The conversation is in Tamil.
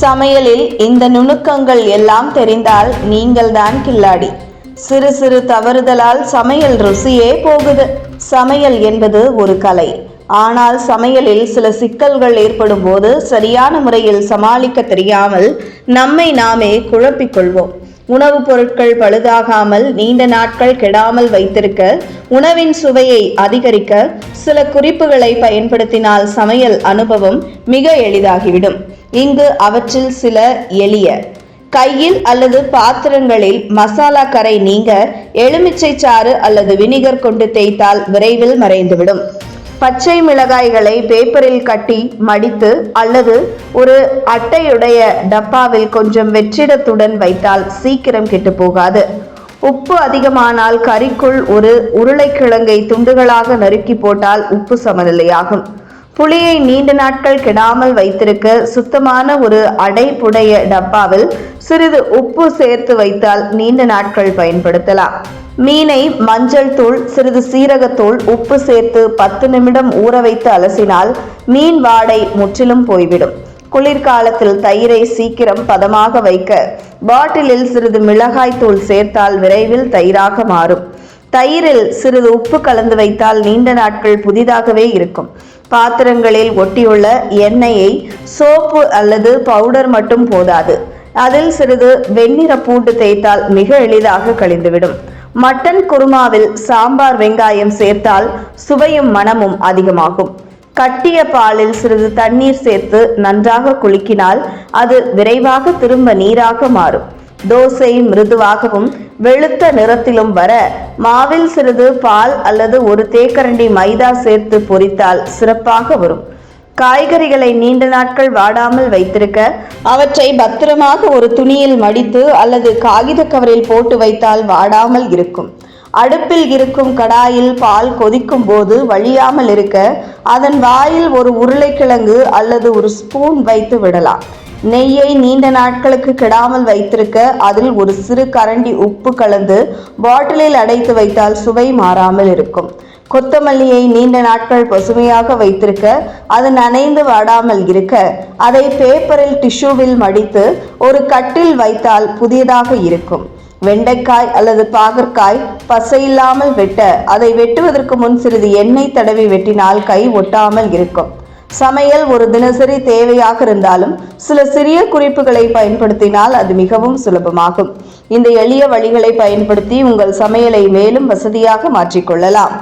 சமையலில் இந்த நுணுக்கங்கள் எல்லாம் தெரிந்தால் நீங்கள்தான் கில்லாடி. சிறு சிறு தவறுதலால் சமையல் ருசியே போகுது. சமையல் என்பது ஒரு கலை. ஆனால் சமையலில் சில சிக்கல்கள் ஏற்படும் போது சரியான முறையில் சமாளிக்க தெரியாமல் நம்மை நாமே குழப்பிக்கொள்வோம் உணவுப் பொருட்கள் பழுதாகாமல் நீண்ட நாட்கள் கெடாமல் வைத்திருக்க உணவின் சுவையை அதிகரிக்க சில குறிப்புகளை பயன்படுத்தினால் சமையல் அனுபவம் மிக எளிதாகிவிடும். இங்கு அவற்றில் சில எளிய. கையில் அல்லது பாத்திரங்களில் மசாலா கரை நீங்க எலுமிச்சை சாறு அல்லது வினிகர் கொண்டு தேய்த்தால் விரைவில் மறைந்துவிடும். பச்சை மிளகாய்களை பேப்பரில் கட்டி மடித்து அல்லது ஒரு அட்டையுடைய டப்பாவில் கொஞ்சம் வெற்றிடத்துடன் வைத்தால் சீக்கிரம் கெட்டு போகாது. உப்பு அதிகமானால் கறிக்குள் ஒரு உருளைக்கிழங்கை துண்டுகளாக நறுக்கி போட்டால் உப்பு சமநிலையாகும். புளியை நீண்ட நாட்கள் கெடாமல் வைத்திருக்க சுத்தமான ஒரு அடைப்புடைய டப்பாவில் சிறிது உப்பு சேர்த்து வைத்தால் நீண்ட நாட்கள் பயன்படுத்தலாம். மீனை மஞ்சள் தூள் சிறிது சீரகத்தூள் உப்பு சேர்த்து பத்து நிமிடம் ஊற வைத்து அலசினால் மீன் வாடை முற்றிலும் போய்விடும். குளிர்காலத்தில் தயிரை சீக்கிரம் பதமாக வைக்க பாட்டிலில் சிறிது மிளகாய் தூள் சேர்த்தால் விரைவில் தயிராக மாறும். தயிரில் சிறிது உப்பு கலந்து வைத்தால் நீண்ட நாட்கள் புதிதாகவே இருக்கும். பாத்திரங்களில் ஒட்டியுள்ள எண்ணெயை சோப்பு அல்லது பவுடர் மட்டும் போதாது. அதில் சிறிது வெண்ணிற பூண்டு தேய்த்தால் மிக எளிதாக கழிந்துவிடும். மட்டன் குருமாவில் சாம்பார் வெங்காயம் சேர்த்தால் சுவையும் மணமும் அதிகமாகும். கட்டிய பாலில் சிறிது தண்ணீர் சேர்த்து நன்றாக குலுக்கினால் அது விரைவாக திரும்ப நீராக மாறும். தோசை மிருதுவாகவும் வெளுத்த நிறத்திலும் வர மாவில் சிறிது பால் அல்லது ஒரு தேக்கரண்டி மைதா சேர்த்து பொரித்தால் சிறப்பாக வரும். காய்கறிகளை நீண்ட நாட்கள் வாடாமல் வைத்திருக்க அவற்றை பத்திரமாக ஒரு துணியில் மடித்து அல்லது காகித கவரில் போட்டு வைத்தால் வாடாமல் இருக்கும். அடுப்பில் இருக்கும் கடாயில் பால் கொதிக்கும் போது வழியாமல் இருக்க அதன் வாயில் ஒரு உருளைக்கிழங்கு அல்லது ஒரு ஸ்பூன் வைத்து விடலாம். நெய்யை நீண்ட நாட்களுக்கு கெடாமல் வைத்திருக்க அதில் ஒரு சிறு கரண்டி உப்பு கலந்து பாட்டிலில் அடைத்து வைத்தால் சுவை மாறாமல் இருக்கும். கொத்தமல்லியை நீண்ட நாட்கள் பசுமையாக வைத்திருக்க அது நனைந்து வாடாமல் இருக்க அதை பேப்பரில் டிஷ்யூவில் மடித்து ஒரு கட்டில் வைத்தால் புதியதாக இருக்கும். வெண்டைக்காய் அல்லது பாகற்காய் பசையில்லாமல் வெட்ட அதை வெட்டுவதற்கு முன் சிறிது எண்ணெய் தடவி வெட்டினால் கை ஒட்டாமல் இருக்கும். சமையல் ஒரு தினசரி தேவையாக இருந்தாலும் சில சிறிய குறிப்புகளை பயன்படுத்தினால் அது மிகவும் சுலபமாகும். இந்த எளிய வழிகளை பயன்படுத்தி உங்கள் சமையலை மேலும் வசதியாக மாற்றிக்கொள்ளலாம்